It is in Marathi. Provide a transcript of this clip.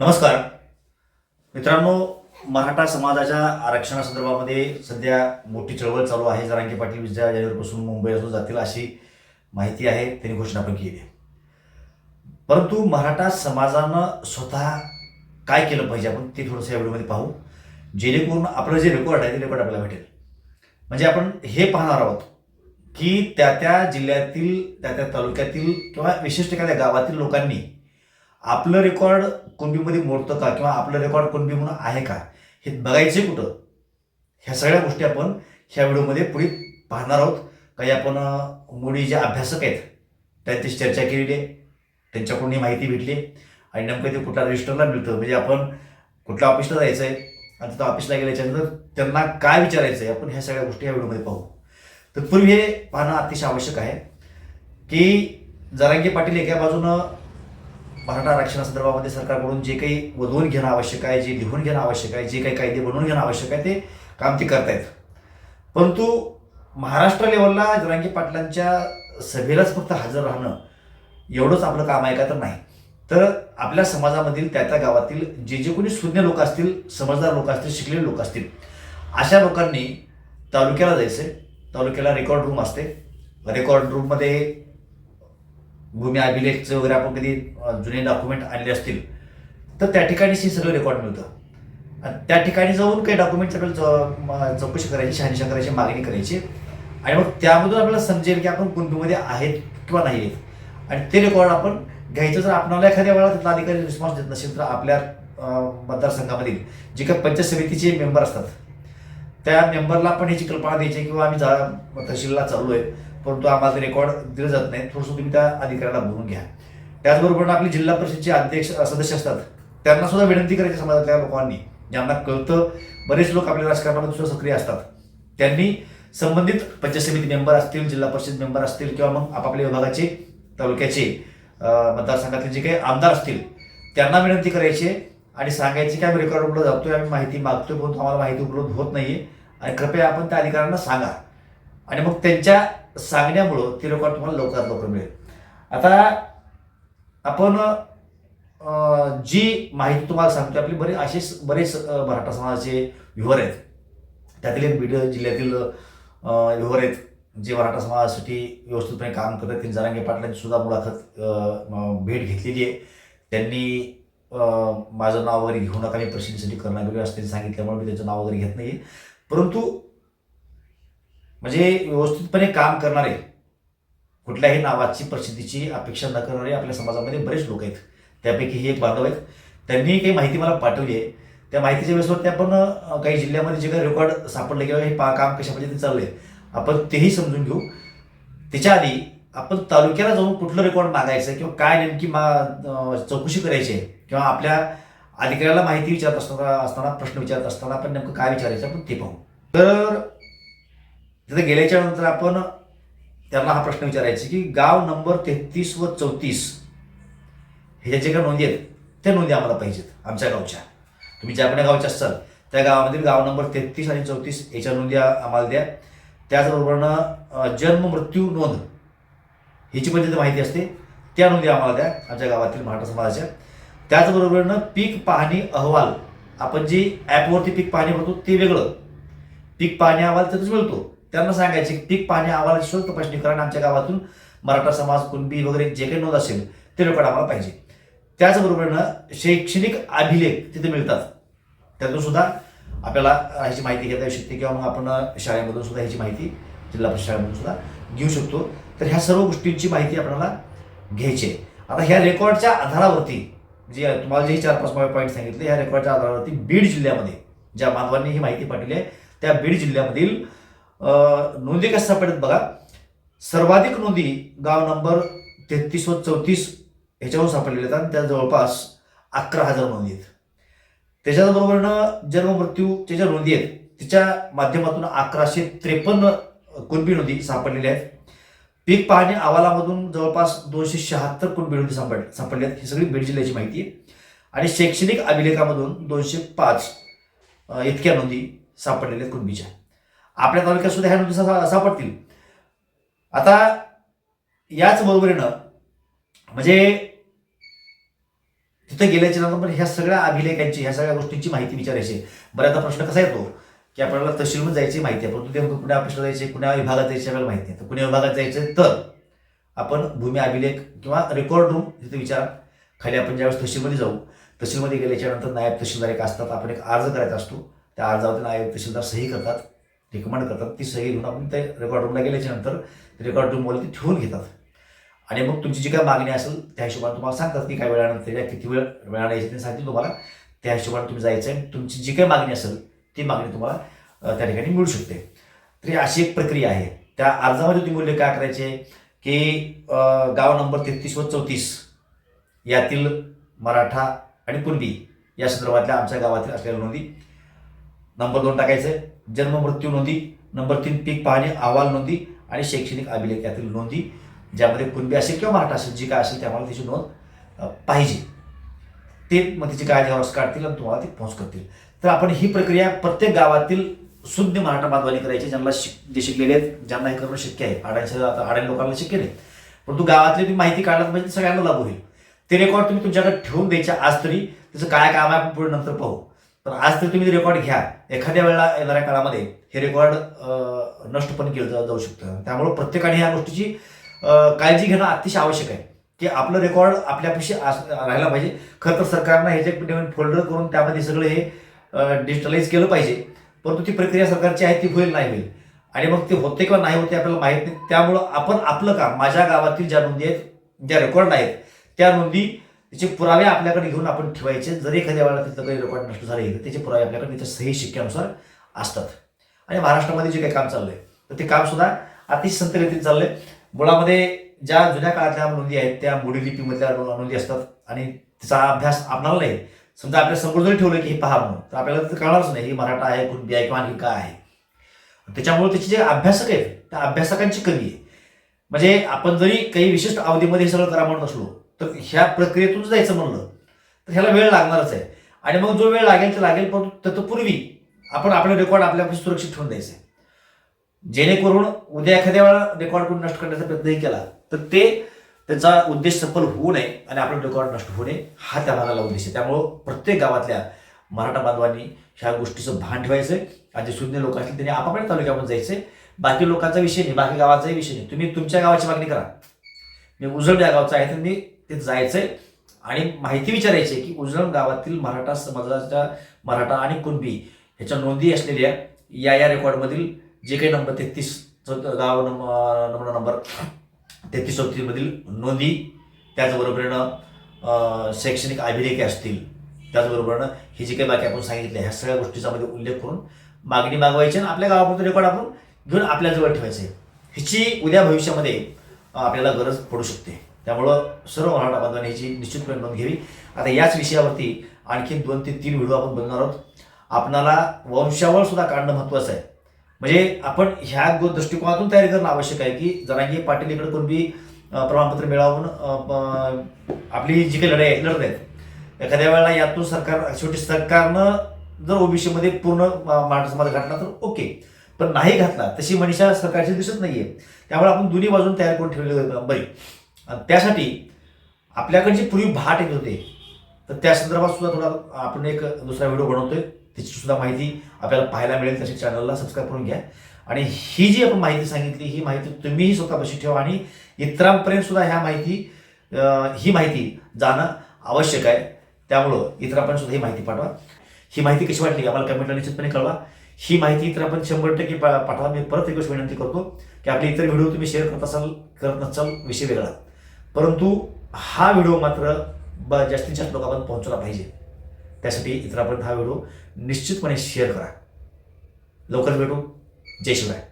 नमस्कार. मित्रांनो मराठा समाजाच्या आरक्षणासंदर्भामध्ये सध्या मोठी चळवळ चालू आहे. जरांगे पाटील विद्या जानेवारीपासून मुंबई असून जातील अशी माहिती आहे. त्यांनी घोषणा पण केली आहे. परंतु मराठा समाजानं स्वतः काय केलं पाहिजे आपण ते थोडंसं या व्हिडिओमध्ये पाहू. जेणेकरून आपलं जे रेकॉर्ड आहे ते रेकॉर्ड आपल्याला भेटेल. म्हणजे आपण हे पाहणार आहोत की त्या त्या जिल्ह्यातील त्या त्या तालुक्यातील किंवा विशिष्ट एखाद्या गावातील लोकांनी आपलं रेकॉर्ड कुणबीमध्ये मोडतं का? किंवा आपलं रेकॉर्ड कुणबी म्हणून आहे का? हे बघायचे कुठं? ह्या सगळ्या गोष्टी आपण ह्या व्हिडिओमध्ये पुढे पाहणार आहोत. काही आपण मुली जे अभ्यासक आहेत त्यांची चर्चा केलेली आहे. त्यांच्याकडून ही माहिती भेटली आणि नेमकं ते कुठल्या रजिस्टरला मिळतं? म्हणजे आपण कुठल्या ऑफिसला जायचं आहे आणि तिथं ऑफिसला गेल्याच्यानंतर त्यांना काय विचारायचं आहे आपण ह्या सगळ्या गोष्टी या व्हिडिओमध्ये पाहू. तर पूर्वी हे पाहणं अतिशय आवश्यक आहे. की जरांगे पाटील एका बाजूनं मराठा आरक्षणासंदर्भामध्ये सरकारकडून जे काही वधवून घेणं आवश्यक आहे जे लिहून घेणं आवश्यक आहे जे काही कायदे बनवून घेणं आवश्यक आहे ते काम ते करतायत. परंतु महाराष्ट्र लेवलला जरांगी पाटलांच्या सभेलाच फक्त हजर राहणं एवढंच आपलं काम आहे का तर नाही. तर आपल्या समाजामधील त्या त्या गावातील जे जे कोणी शून्य लोक असतील समजदार लोक असतील शिकलेले लोक असतील अशा लोकांनी तालुक्याला जायचं तालुक्याला रेकॉर्ड रूम असते. रेकॉर्ड रूममध्ये भूमी अभिलेखचे वगैरे आपण कधी जुने डॉक्युमेंट आणले असतील तर त्या ठिकाणीच हे सगळं रेकॉर्ड मिळतं. आणि त्या ठिकाणी जाऊन काही डॉक्युमेंट आपल्याला चौ- म- चौकशी करायची शहानिशा करायची मागणी करायची. आणि मग त्यामधून आपल्याला समजेल की आपण कुणबीमध्ये आहेत किंवा नाही आहेत. आणि ते रेकॉर्ड आपण घ्यायचं जर आपणाला एखाद्या वेळा त्यातला अधिकारी रिस्पॉन्स देत नसेल तर आपल्या मतदारसंघामधील जे काही पंचायत समितीचे मेंबर असतात त्या मेंबरला पण ह्याची कल्पना द्यायची किंवा आम्ही जा तहसीलला चालू आहे परंतु आम्हाला ते रेकॉर्ड दिलं जात नाही. थोडंसं तुम्ही त्या अधिकाऱ्याला बोलून घ्या. त्याचबरोबर आपली जिल्हा परिषदचे अध्यक्ष सदस्य असतात. त्यांना सुद्धा विनंती करायची समाजातल्या लोकांनी ज्यांना कळतं बरेच लोक आपल्या राजकारणामध्ये सुद्धा सक्रिय असतात. त्यांनी संबंधित पंचायत समिती मेंबर असतील जिल्हा परिषद मेंबर असतील किंवा मग आपापल्या विभागाचे तालुक्याचे मतदारसंघातले जे काही आमदार असतील त्यांना विनंती करायची आणि सांगायची की आम्ही रेकॉर्ड उपलब्ध जातोय आम्ही माहिती मागतोय परंतु आम्हाला माहिती उपलब्ध होत नाहीये. आणि कृपया आपण त्या अधिकाऱ्यांना सांगा. आणि मग त्यांच्या सांगण्यामुळं ते रेकॉर्ड तुम्हाला लवकरात लवकर मिळेल. आता आपण जी माहिती तुम्हाला सांगतो आपली बरे असेच बरेच मराठा समाजाचे व्यूवर आहेत. त्यातील एक बीड जिल्ह्यातील अं, आहेत जे मराठा समाजासाठी व्यवस्थितपणे काम करत त्यांनी जरांगे पाटलांची सुद्धा मुलाखत भेट घेतलेली आहे. त्यांनी माझं नाव वगैरे घेऊ नका मी प्रसिद्धीसाठी करणार असं त्यांनी सांगितल्यामुळे मी त्यांचं नाव वगैरे घेत नाही परंतु म्हणजे व्यवस्थितपणे काम करणारे कुठल्याही नावाची प्रसिद्धीची अपेक्षा न करणारे आपल्या समाजामध्ये बरेच लोक आहेत. त्यापैकी हे एक बांधव आहेत. त्यांनी काही माहिती मला पाठवली आहे. त्या माहितीच्या वेळेसवर त्या पण काही जिल्ह्यामध्ये जे काही रेकॉर्ड सापडले किंवा हे पा काम कशा पद्धतीने चाललंय आपण तेही समजून घेऊ. त्याच्या आधी आपण तालुक्याला जाऊन कुठलं रेकॉर्ड मागायचं किंवा काय नेमकी मा चौकशी करायची आहे किंवा आपल्या अधिकाऱ्याला माहिती विचारत असताना असताना प्रश्न विचारत असताना आपण नेमकं काय विचारायचं आपण ते पाहू. तर तिथे गेल्याच्यानंतर आपण त्यांना हा प्रश्न विचारायचा की गाव नंबर तेहतीस व चौतीस ह्याच्या जे काय नोंदी आहेत त्या नोंदी आम्हाला पाहिजेत आमच्या गावच्या. तुम्ही ज्या पण गावच्या असाल त्या गावामधील गाव नंबर तेहतीस आणि चौतीस याच्या नोंदी आम्हाला द्या. त्याचबरोबरनं जन्म मृत्यू नोंद ह्याची पण तिथे माहिती असते त्या नोंदी आम्हाला द्या आमच्या गावातील मराठा समाजाच्या. त्याचबरोबरनं पीक पाहणी अहवाल आपण जी ॲपवरती पीक पाहणी भरतो ते वेगळं. पीक पाहणी अहवाल त्यातच मिळतो. त्यांना सांगायचे की पीक पाणी आम्हाला शोध तपासणी करा आणि आमच्या गावातून मराठा समाज कुणबी वगैरे जे काही नोंद असेल ते रेकॉर्ड आम्हाला पाहिजे. त्याचबरोबरनं शैक्षणिक अभिलेख तिथे मिळतात. त्यातून सुद्धा आपल्याला ह्याची माहिती घेता येऊ शकते किंवा मग आपण शाळेमधून सुद्धा ह्याची माहिती जिल्हा परिषद शाळेमधून सुद्धा घेऊ शकतो. तर ह्या सर्व गोष्टींची माहिती आपल्याला घ्यायची आहे. आता ह्या रेकॉर्डच्या आधारावरती जे तुम्हाला जे चार पाच पॉईंट सांगितले ह्या रेकॉर्डच्या आधारावरती बीड जिल्ह्यामध्ये ज्या माधवांनी ही माहिती पाठवली आहे त्या बीड जिल्ह्यामधील नोंदी कशा सापडतात बघा. सर्वाधिक नोंदी गाव नंबर तेहतीस व चौतीस ह्याच्यावर सापडलेल्या आहेत आणि त्या जवळपास अकरा हजार नोंदी आहेत. त्याच्याबरोबरनं जन्म मृत्यूच्या ज्या नोंदी आहेत तिच्या माध्यमातून अकराशे त्रेपन्न कुणबी नोंदी सापडलेल्या आहेत. पीक पाहणी अहवालामधून जवळपास दोनशे शहात्तर कुणबी नोंदी सापड सापडल्या आहेत. ही सगळी बीड जिल्ह्याची माहिती आहे. आणि शैक्षणिक अभिलेखामधून दोनशे पाच इतक्या नोंदी सापडलेल्या आहेत कुणबीच्या. आपल्या तालुक्यात सुद्धा ह्या नोटीस सापडतील. आता याच बरोबरीनं म्हणजे तिथं गेल्याच्यानंतर पण ह्या सगळ्या अभिलेखांची ह्या सगळ्या गोष्टींची माहिती विचारायची. आहे. बऱ्याचदा प्रश्न कसा येतो? की आपल्याला तहसीलमध्ये जायची माहिती आहे परंतु ते कुण्या ऑफिसला जायचे कुण्या विभागात जायचे आपल्याला माहिती आहे तर कुण्या विभागात जायचे तर आपण भूमी अभिलेख किंवा रेकॉर्ड रूम तिथे विचार. खाली आपण ज्यावेळेस तहसीलमध्ये जाऊ तहसीलमध्ये गेल्याच्यानंतर नायब तहसीलदार एक असतात आपण एक अर्ज करायचा असतो. त्या अर्जावरती नायब तहसीलदार सही करतात. रिकमेंड करतात. ती सही घेऊन आपण ते रेकॉर्ड रूमला गेल्याच्यानंतर रेकॉर्ड रूमवर ती ठेवून घेतात. आणि मग तुमची जी काय मागणी असेल त्या हिशोबाने तुम्हाला सांगतात की काय वेळानंतर या किती वेळ वेळाने यायचं ते सांगतील तुम्हाला. त्या हिशोबाने तुम्ही जायचं आहे. तुमची जी काही मागणी असेल ती मागणी तुम्हाला त्या ठिकाणी मिळू शकते. तर ही अशी एक प्रक्रिया आहे. त्या अर्जामध्ये तुम्ही मूल्य काय करायचे? की गाव नंबर तेहतीस व चौतीस यातील मराठा आणि कुणबी या संदर्भातल्या आमच्या गावातील असलेल्या नोंदी नंबर दोन टाकायचं. जन्म मृत्यू नोंदी नंबर तीन पीक पाहणी अहवाल नोंदी आणि शैक्षणिक अभिलेख यातील नोंदी ज्यामध्ये कुणबी असेल किंवा मराठा असेल जी काय असेल त्यामुळे त्याची नोंद पाहिजे. ते मग तिची काय झेरॉक्स काढतील आणि तुम्हाला ते पोहोच करतील. तर आपण ही प्रक्रिया प्रत्येक गावातील शुद्ध मराठा बांधवानी करायची ज्यांना शिक जे शिकलेले आहेत ज्यांना हे करणं शक्य आहे. अडाणी आता अडाणी लोकांना शक्य नाही. परंतु गावातली तुम्ही माहिती काढलात म्हणजे सगळ्यांना लागू होईल. ते रेकॉर्ड तुम्ही तुमच्याकडे ठेवून द्यायचे आज तरी. त्याचं काय काम आहे आपण पुढे नंतर पाहू. तर आज तरी तुम्ही रेकॉर्ड घ्या. एखाद्या वेळेला येणाऱ्या काळामध्ये हे रेकॉर्ड नष्ट पण केलं जाऊ शकतं. त्यामुळे प्रत्येकाने या गोष्टीची काळजी घेणं अतिशय आवश्यक आहे. की आपलं रेकॉर्ड आपल्यापाशी राहायला पाहिजे. खरं तर सरकारनं ह्याचे नवीन फोल्डर करून त्यामध्ये सगळं हे डिजिटलाइज केलं पाहिजे. परंतु ती प्रक्रिया सरकारची आहे ती होईल नाही होईल. आणि मग ते होते किंवा नाही होते आपल्याला माहीत नाही. त्यामुळं आपण आपलं काम माझ्या गावातील ज्या नोंदी आहेत ज्या रेकॉर्ड आहेत त्या नोंदी त्याचे पुरावे आपल्याकडे घेऊन आपण ठेवायचे. जरी एखाद्या वेळेला तिथं काही रेकॉर्ड नष्ट झाले तर त्याचे पुरावे आपल्याकडे तिथं सही शिक्क्यानुसार असतात. आणि महाराष्ट्रामध्ये जे काही काम चाललंय तर ते काम सुद्धा अतिशय संतगतीत चाललंय. मुळामध्ये ज्या जुन्या काळातल्या नोंदी आहेत त्या मोडी लिपीमधल्या नोंदी असतात आणि त्याचा अभ्यास आपणाला नाही. समजा आपल्यासमोर जरी ठेवलं की हे पहा म्हणून तर आपल्याला तर कळणारच नाही हे मराठा आहे कुणबी आहे किंवा आणखी काय आहे. त्याच्यामुळे त्याचे जे अभ्यासक आहेत त्या अभ्यासकांची कमी आहे. म्हणजे आपण जरी काही विशिष्ट अवधीमध्ये हे सगळं करा म्हणत असलो तर ह्या प्रक्रियेतून जायचं म्हणलं तर ह्याला वेळ लागणारच आहे. आणि मग जो वेळ लागेल ते लागेल पण तत्पूर्वी आपण आपले रेकॉर्ड आपल्यापाशी सुरक्षित ठेवून द्यायचे. जेणेकरून उद्या एखाद्या वेळा रेकॉर्ड करून नष्ट करण्याचा प्रयत्नही केला तर ते त्याचा उद्देश सफल होऊ नये आणि आपला रेकॉर्ड नष्ट होऊ नये हा त्या भागाला उद्देश आहे. त्यामुळं प्रत्येक गावातल्या मराठा बांधवांनी ह्या गोष्टीचं भान ठेवायचं आणि जे शून्य लोक असतील त्यांनी आपापल्या तालुक्यामध्ये जायचे. बाकी लोकांचा विषय नाही बाकी गावाचाही विषय नाही. तुम्ही तुमच्या गावाची मागणी करा. मी उजळ या गावचा आहे तर मी ते जायचंय. आणि माहिती विचारायची की उजळण गावातील मराठा समाजाच्या मराठा आणि कुणबी ह्याच्या नोंदी असलेल्या या या रेकॉर्डमधील जे काही नंबर तेहतीस गाव नमुना नंबर तेहतीस चौतीसमधील नोंदी त्याचबरोबरीनं शैक्षणिक अभिलेखे असतील त्याचबरोबरीनं हे जे काही बाकी आपण सांगितले ह्या सगळ्या गोष्टीचा मध्ये उल्लेख करून मागणी मागवायची आणि आपल्या गावापुरतं रेकॉर्ड आपण घेऊन आपल्याजवळ ठेवायचे ह्याची उद्या भविष्यामध्ये आपल्याला गरज पडू शकते. त्यामुळं सर्व मराठा बांधवांनी ह्याची निश्चितपणे नोंद घ्यावी. आता याच विषयावरती आणखी दोन ते तीन व्हिडिओ आपण बनवणार आहोत. आपणाला वंशावळ सुद्धा काढणं महत्त्वाचं आहे. म्हणजे आपण ह्या गो- दृष्टिकोनातून तयारी करणं आवश्यक आहे की जरांगी पाटील इकडे कोणती प्रमाणपत्र मिळावून आपली जी काही लढाई आहे लढत आहेत. एखाद्या वेळेला यातून सरकार शेवटी सरकारनं जर ओबीसीमध्ये पूर्ण मराठा समाज घातला तर ओके. पण नाही घातला तशी मनीषा सरकारची दिसत नाहीये. त्यामुळे आपण दोन्ही बाजून तयार करून ठेवले बरी. आणि त्यासाठी आपल्याकडे पूर्वी भाट येत होते तर त्या संदर्भात सुद्धा थोडा आपण एक दुसरा व्हिडिओ बनवतोय. त्याची सुद्धा माहिती आपल्याला पाहायला मिळेल. तशी चॅनलला सबस्क्राईब करून घ्या. आणि ही जी आपण माहिती सांगितली ही माहिती तुम्हीही स्वतःपाशी ठेवा आणि इतरांपर्यंत सुद्धा ह्या माहिती ही माहिती जाणं आवश्यक आहे. त्यामुळं इतरांपर्यंत सुद्धा ही माहिती पाठवा. ही माहिती कशी वाटली आम्हाला कमेंटला निश्चितपणे कळवा. ही माहिती इतर आपण शंभर टक्के पाठवा. मी परत एक गोष्ट विनंती करतो की आपले इतर व्हिडिओ तुम्ही शेअर करत असाल करत नसाल विषय वेगळा. परंतु हा व्हिडिओ मात्र ब जास्तीत जास्त लोकांपर्यंत पोहोचला पाहिजे. त्यासाठी इतरांपर्यंत हा व्हिडिओ निश्चितपणे शेअर करा. लवकर भेटू. जय शिवराय.